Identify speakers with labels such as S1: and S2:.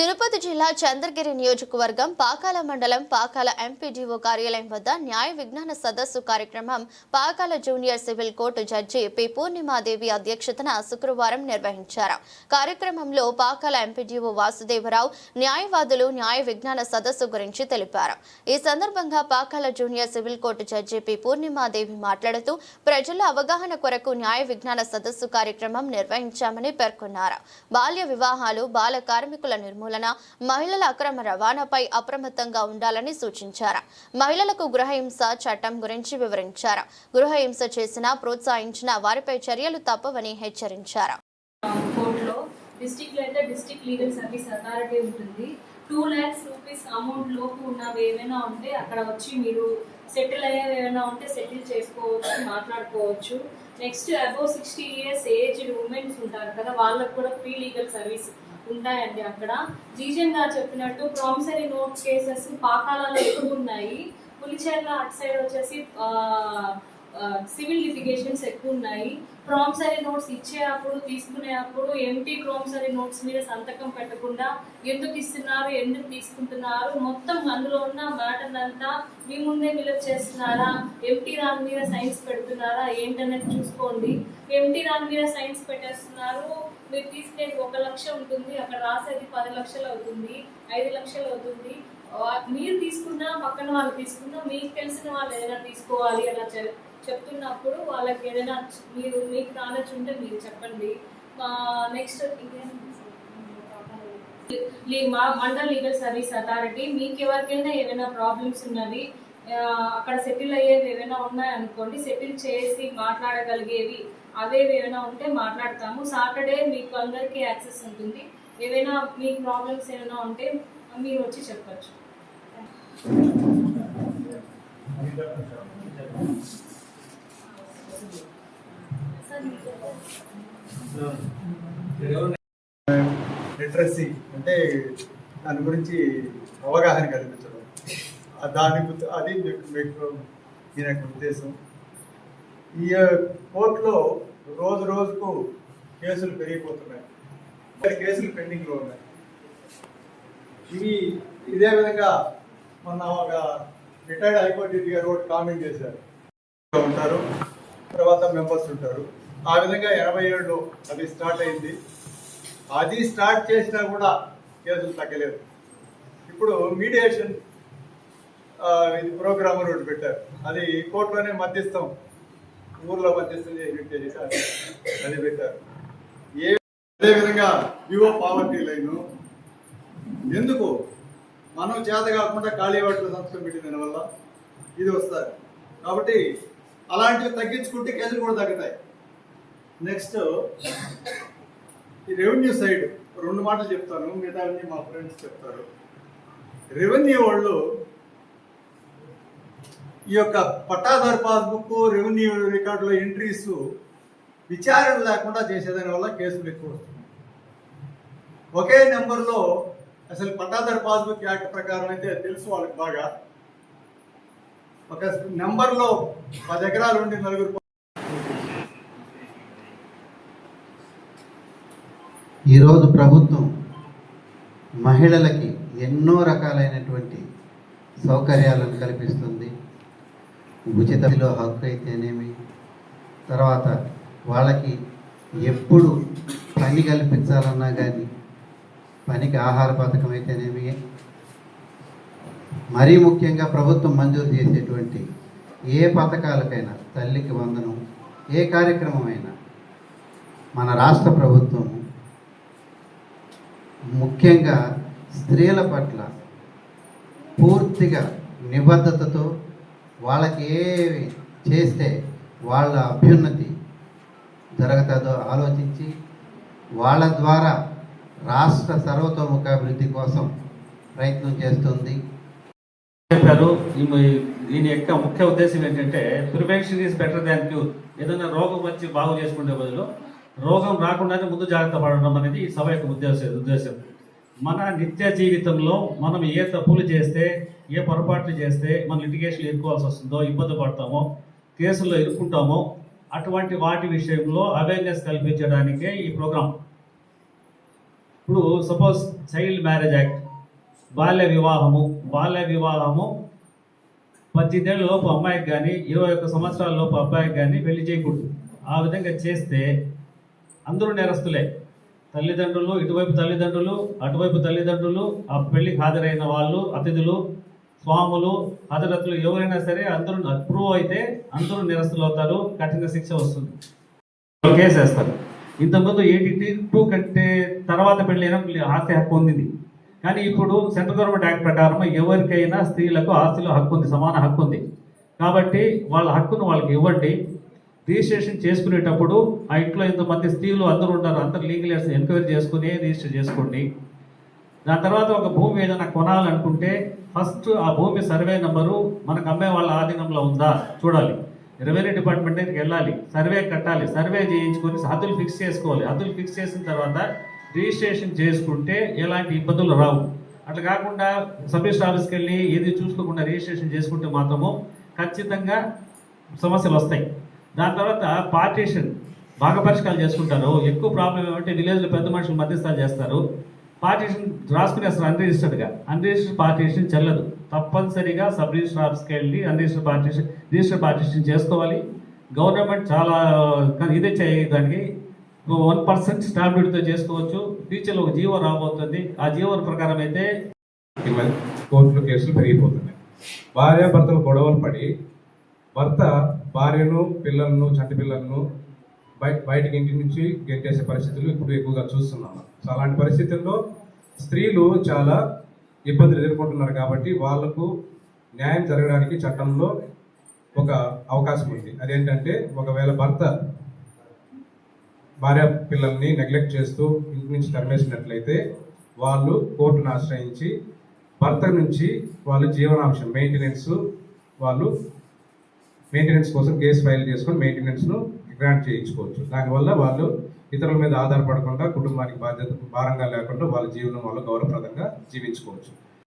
S1: తిరుపతి జిల్లా చంద్రగిరి నియోజకవర్గం పాకాల మండలం పాకాల ఎంపీడీఓ కార్యాలయం వద్ద న్యాయ విజ్ఞాన సదస్సు కార్యక్రమం Pakala junior civil court judge P Purnimadevi అధ్యక్షతన శుక్రవారం నిర్వహించారు. కార్యక్రమంలో పాకాల ఎంపీడీఓ వాసుదేవరావు న్యాయవాదులు న్యాయ విజ్ఞాన సదస్సు గురించి తెలిపారు. ఈ సందర్భంగా Pakala junior civil court judge P Purnimadevi మాట్లాడుతూ ప్రజల అవగాహన కొరకు న్యాయ విజ్ఞాన సదస్సు కార్యక్రమం నిర్వహించామని పేర్కొన్నారు. బాల్య వివాహాలు బాల కార్మికుల నిర్మూలన మహిళల అక్రమ రవాణాపై అప్రమత్తంగా ఉండాలని సూచించారు. మహిళలకు గృహహింస చట్టం గురించి వివరించారు. గృహహింస చేసిన ప్రోత్సహించిన వారిపై చర్యలు తప్పవని హెచ్చరించారు.
S2: కోర్టులో అయితే డిస్టిక్ లీగల్ సర్వీస్ అథారిటీ ఉంటుంది. టూ ల్యాక్స్ రూపీస్ అమౌంట్ లోపు ఉన్నవి ఏమైనా ఉంటే అక్కడ వచ్చి మీరు సెటిల్ అయ్యేవి ఏమైనా ఉంటే సెటిల్ చేసుకోవచ్చు మాట్లాడుకోవచ్చు. Next above sixty years aged womens ఉంటారు కదా వాళ్ళకు కూడా ఫ్రీ లీగల్ సర్వీస్ ఉంటాయండి అక్కడ. జీజన్ గారు చెప్పినట్టు ప్రామిసరీ నోట్ కేసెస్ పాకాలలో ఎక్కువ ఉన్నాయి. పులిచెర్ల అటు సైడ్ వచ్చేసి ఆ, సివిల్ లిటిగేషన్స్ ఎక్కువ ఉన్నాయి. ప్రామిసరీ నోట్స్ ఇచ్చే అప్పుడు తీసుకునే అప్పుడు ఎంటీ ప్రామిసరీ నోట్స్ మీద సంతకం పెట్టకుండా ఎందుకు ఇస్తున్నారు ఎందుకు తీసుకుంటున్నారు మొత్తం అందులో ఉన్న మ్యాటర్లంతా మీ ముందే ఫిలప్ చేస్తున్నారా? ఎంటీ రాన్ మీద సైన్స్ పెడుతున్నారా? ఏంటనేది చూసుకోండి. ఎంటీ రాన్ మీద సైన్స్ పెట్టేస్తున్నారు. మీరు తీసుకునేది ఒక లక్ష ఉంటుంది అక్కడ రాసేది పది లక్షలు అవుతుంది ఐదు లక్షలు అవుతుంది. మీరు తీసుకున్నా పక్కన వాళ్ళు తీసుకున్నా మీకు తెలిసిన వాళ్ళు ఏదైనా తీసుకోవాలి అలా చె- చెప్తున్నప్పుడు వాళ్ళకి ఏదైనా మీరు మీకు నాలెడ్జ్ ఉంటే మీరు చెప్పండి. నెక్స్ట్ మా మండల్ లీగల్ సర్వీస్ అథారిటీ మీకు ఎవరికైనా ఏమైనా ప్రాబ్లమ్స్ ఉన్నవి అక్కడ సెటిల్ అయ్యేవి ఏమైనా ఉన్నాయనుకోండి సెటిల్ చేసి మాట్లాడగలిగేవి అవేవి ఏమైనా ఉంటే మాట్లాడతాము. సాటర్డే మీకు అందరికీ యాక్సెస్ ఉంటుంది. ఏవైనా మీ ప్రాబ్లమ్స్ ఏమైనా ఉంటే మీరు వచ్చి చెప్పచ్చు.
S3: లిటరసీ అంటే దాని గురించి అవగాహన కల్పించడం. దాని గురించి- అది మీకు మీకు యొక్క ఉద్దేశం. ఈ కోర్టులో రోజు రోజుకు కేసులు పెరిగిపోతున్నాయి. కేసులు పెండింగ్లో ఉన్నాయి. ఇవి ఇదే విధంగా మొన్న ఒక రిటైర్డ్ హైకోర్టు జడ్జి గారు ఒకటి కామెంట్ చేశారు. ఉంటారు తర్వాత మెంబర్స్ ఉంటారు. ఆ విధంగా ఎనభై ఏడు అది స్టార్ట్ అయింది. అది స్టార్ట్ చేసినా కూడా కేసులు తగ్గలేదు. ఇప్పుడు మీడియేషన్ ఇది ప్రోగ్రామ్ ఒకటి పెట్టారు. అది కోర్టులోనే మధ్యస్థం ఊర్లో మధ్యస్థం చేసి చేశారు అది పెట్టారు. ఏ అదేవిధంగా వివో పావర్టీ లైను ఎందుకు మనం చేత కాకుండా ఖాళీ వాటిలో సంతకం పెట్టిన దానివల్ల ఇది వస్తారు కాబట్టి అలాంటివి తగ్గించుకుంటే కేసులు కూడా తగ్గుతాయి. నెక్స్ట్ ఈ రెవెన్యూ సైడ్ రెండు మాటలు చెప్తాను మిగతా మా ఫ్రెండ్స్ చెప్తారు. రెవెన్యూ వాళ్ళు ఈ యొక్క పట్టాదారు పాస్బుక్ రెవెన్యూ రికార్డులో ఎంట్రీస్ విచారణ లేకుండా చేసేదాని వల్ల కేసులు ఎక్కువ వస్తున్నాయి. ఒకే నెంబర్లో అసలు పట్టాదారు పాస్బుక్ యాక్ట్ ప్రకారం అయితే తెలుసు వాళ్ళకి బాగా. ఒక నెంబర్లో పది ఎకరాలు ఉండి నలుగురు
S4: ఈరోజు ప్రభుత్వం మహిళలకి ఎన్నో రకాలైనటువంటి సౌకర్యాలను కల్పిస్తుంది. ఉచితలో హక్కు అయితేనేమి? తర్వాత వాళ్ళకి ఎప్పుడు పని కల్పించాలన్నా కానీ పనికి ఆహార పథకం అయితేనేమి? మరీ ముఖ్యంగా ప్రభుత్వం మంజూరు చేసేటువంటి ఏ పథకాలకైనా తల్లికి వందనం ఏ కార్యక్రమమైనా మన రాష్ట్ర ప్రభుత్వం ముఖ్యంగా స్త్రీల పట్ల పూర్తిగా నిబద్ధతతో వాళ్ళకి ఏవి చేస్తే వాళ్ళ అభ్యున్నతి జరుగుతుందో ఆలోచించి వాళ్ళ ద్వారా రాష్ట్ర సర్వతోముఖాభివృద్ధి కోసం ప్రయత్నం చేస్తుంది.
S5: చెప్పారు. దీని యొక్క ముఖ్య ఉద్దేశం ఏంటంటే prevention is better than cure. ఏదైనా రోగం వచ్చి బాగు చేసుకునే బదులు రోగం రాకుండానే ముందు జాగ్రత్త పడడం అనేది ఈ సభ యొక్క ఉద్దేశం ఉద్దేశం. మన నిత్య జీవితంలో మనం ఏ తప్పులు చేస్తే ఏ పొరపాట్లు చేస్తే మన లిటిగేషన్ ఎదుర్కోవాల్సి వస్తుందో ఇబ్బంది పడతామో కేసుల్లో ఇరుక్కుంటామో అటువంటి వాటి విషయంలో అవేర్నెస్ కల్పించడానికే ఈ ప్రోగ్రాం. ఇప్పుడు సపోజ్ చైల్డ్ మ్యారేజ్ యాక్ట్ బాల్య వివాహము బాల్య వివాహము పద్దెనిమిదేళ్ళ లోపు అమ్మాయికి కానీ ఇరవై ఒక్క సంవత్సరాల లోపు అబ్బాయికి కానీ పెళ్ళి చేయకూడదు. ఆ విధంగా చేస్తే అందరూ నేరస్తులే. తల్లిదండ్రులు ఇటువైపు తల్లిదండ్రులు అటువైపు తల్లిదండ్రులు ఆ పెళ్ళికి హాజరైన వాళ్ళు అతిథులు స్వాములు హాజరతులు ఎవరైనా సరే అందరూ అప్రూవ్ అయితే అందరూ నిరస్తులు అవుతారు కఠిన శిక్ష వస్తుంది. కేసు వేస్తారు ఇంతకుముందు ఎయిటీ టూ కంటే తర్వాత పెళ్ళైన ఆస్తి హక్కు ఉంది కానీ ఇప్పుడు సెంట్రల్ గవర్నమెంట్ యాక్ట్ ప్రకారం ఎవరికైనా స్త్రీలకు ఆస్తిలో హక్కు ఉంది సమాన హక్కు ఉంది. కాబట్టి వాళ్ళ హక్కును వాళ్ళకి ఇవ్వండి. రిజిస్ట్రేషన్ చేసుకునేటప్పుడు ఆ ఇంట్లో ఎంతమంది స్త్రీలు అందరూ ఉంటారు అందరు లీగల్ ఎంక్వైరీ చేసుకుని రిజిస్టర్ చేసుకోండి. దాని తర్వాత ఒక భూమి ఏదైనా కొనాలనుకుంటే ఫస్ట్ ఆ భూమి సర్వే నెంబరు మనకు అమ్మే వాళ్ళ ఆధీనంలో ఉందా చూడాలి. రెవెన్యూ డిపార్ట్మెంట్ దగ్గరికి వెళ్ళాలి సర్వే కట్టాలి సర్వే చేయించుకొని హద్దులు ఫిక్స్ చేసుకోవాలి. హద్దులు ఫిక్స్ చేసిన తర్వాత రిజిస్ట్రేషన్ చేసుకుంటే ఎలాంటి ఇబ్బందులు రావు. అట్లా కాకుండా సబ్మిషన్ ఆఫీస్కి వెళ్ళి ఏది చూసుకోకుండా రిజిస్ట్రేషన్ చేసుకుంటే మాత్రము ఖచ్చితంగా సమస్యలు వస్తాయి. దాని తర్వాత పార్టీషన్ భాగపరిష్కాలు చేసుకుంటారు. ఎక్కువ ప్రాబ్లం ఏమంటే విలేజ్లో పెద్ద మనుషులు మధ్యస్థాలు చేస్తారు. పార్టీషన్ రాసుకునేస్తారు అన్రిజిస్టర్డ్గా అన్రిజిస్టర్డ్ పార్టీషన్ చెల్లదు. తప్పనిసరిగా సబ్ రిజిస్టర్ ఆఫీస్కి వెళ్ళి అన్రిజిస్టర్ పార్టీషన్ రిజిస్టర్ పార్టీషన్ చేసుకోవాలి. గవర్నమెంట్ చాలా ఇదే చేయడానికి వన్ పర్సెంట్ స్టాంప్ డ్యూటీతో చేసుకోవచ్చు. ఫ్యూచర్లో ఒక జీవో రాబోతుంది. ఆ జీవో ప్రకారం అయితే
S6: కోర్టులో కేసులు పెరిగిపోతున్నాయి. భార్యాభర్తలు గొడవలు పడి భర్త భార్యను పిల్లలను చంటి పిల్లలను బయట బయటికి ఇంటి నుంచి గెంటేసే పరిస్థితులు ఇప్పుడు ఎక్కువగా చూస్తున్నాము సో అలాంటి పరిస్థితుల్లో స్త్రీలు చాలా ఇబ్బందులు ఎదుర్కొంటున్నారు కాబట్టి వాళ్ళకు న్యాయం జరగడానికి చట్టంలో ఒక అవకాశం ఉంది. అదేంటంటే ఒకవేళ భర్త భార్య పిల్లల్ని నెగ్లెక్ట్ చేస్తూ ఇంటి నుంచి తరిమేసినట్లయితే వాళ్ళు కోర్టును ఆశ్రయించి భర్త నుంచి వాళ్ళు జీవనాంశం మెయింటెనెన్స్ వాళ్ళు మెయింటెనెన్స్ కోసం కేసు ఫైల్ చేసుకొని మెయింటెనెన్స్ను గ్రాంట్ చేయించుకోవచ్చు. దానివల్ల వాళ్ళు ఇతరుల మీద ఆధారపడకుండా కుటుంబానికి బాధ్యత భారంగా లేకుండా వాళ్ళ జీవనం వాళ్ళు గౌరవప్రదంగా జీవించుకోవచ్చు.